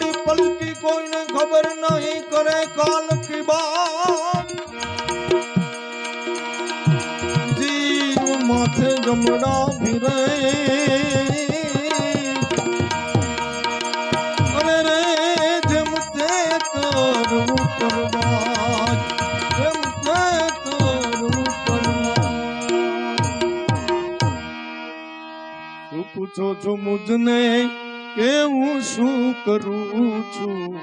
ઘડી પલકી કોઈને ખબર નહીં કરે કાલ કી બાત જીવ માથે જમડા ફિરે પૂછો છો મુજને? કે હું શું કરું છું?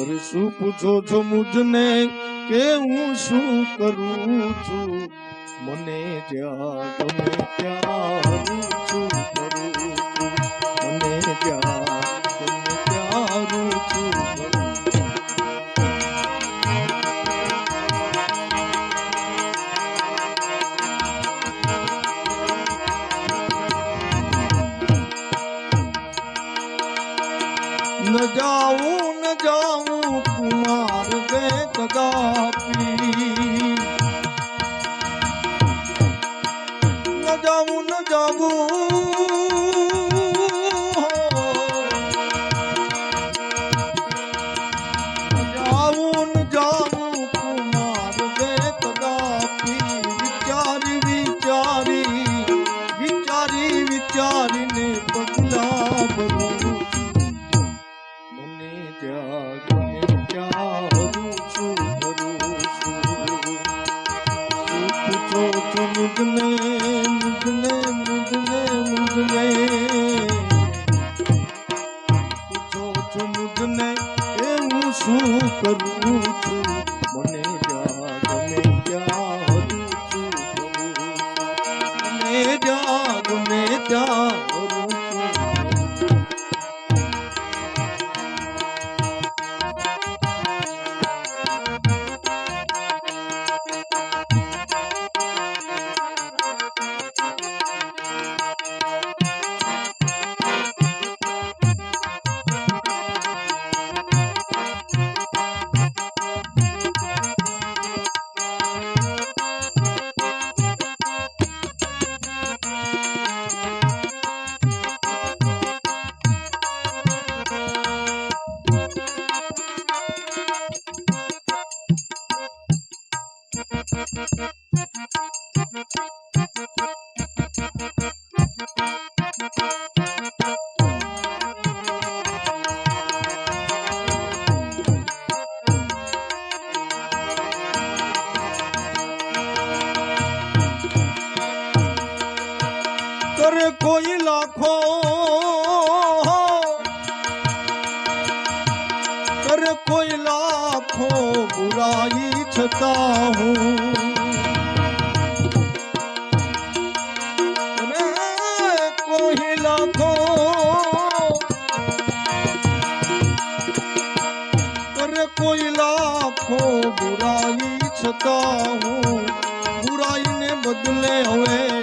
અરે શું પૂછો છો મુજને? કે હું શું કરું છું? મને જ્યાં તમે ત્યાં છું, કરું છું. મને જ્યાં ન જાઉં ન જાઉં કુમાર ગે કદાપી ન જાઉં ન જાઉં પૂછો છો મુજને શું કરું છું? મને કોઈ કર કોઈ લાખો બુરાઈ છતાં હું. કોઈ લાખો બુરાઈ છતાં હું. બુરાઈને બદલે હવે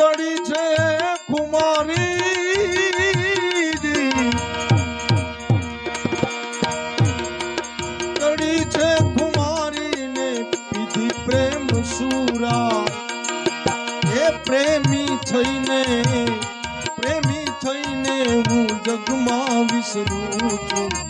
ચડી છે કુમારી ચડી છે કુમારી પ્રેમ સુરા. એ પ્રેમી થઈને પ્રેમી થઈને હું જગમાં વિસરું છું.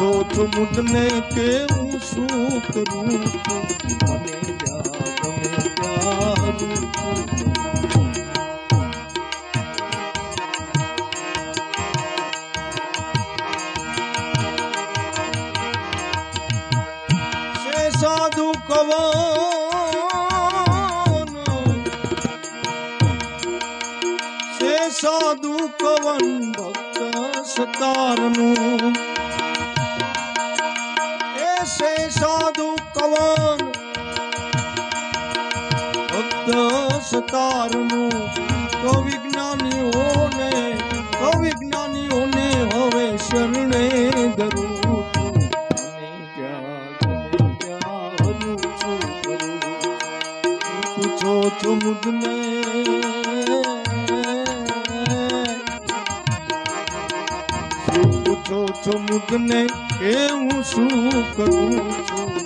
જોત મુદને કે હું શું કરું મને સાધુ કવન સાધુ કવન ભક્ત સતારનું છો મુગને એ શું કરું છું?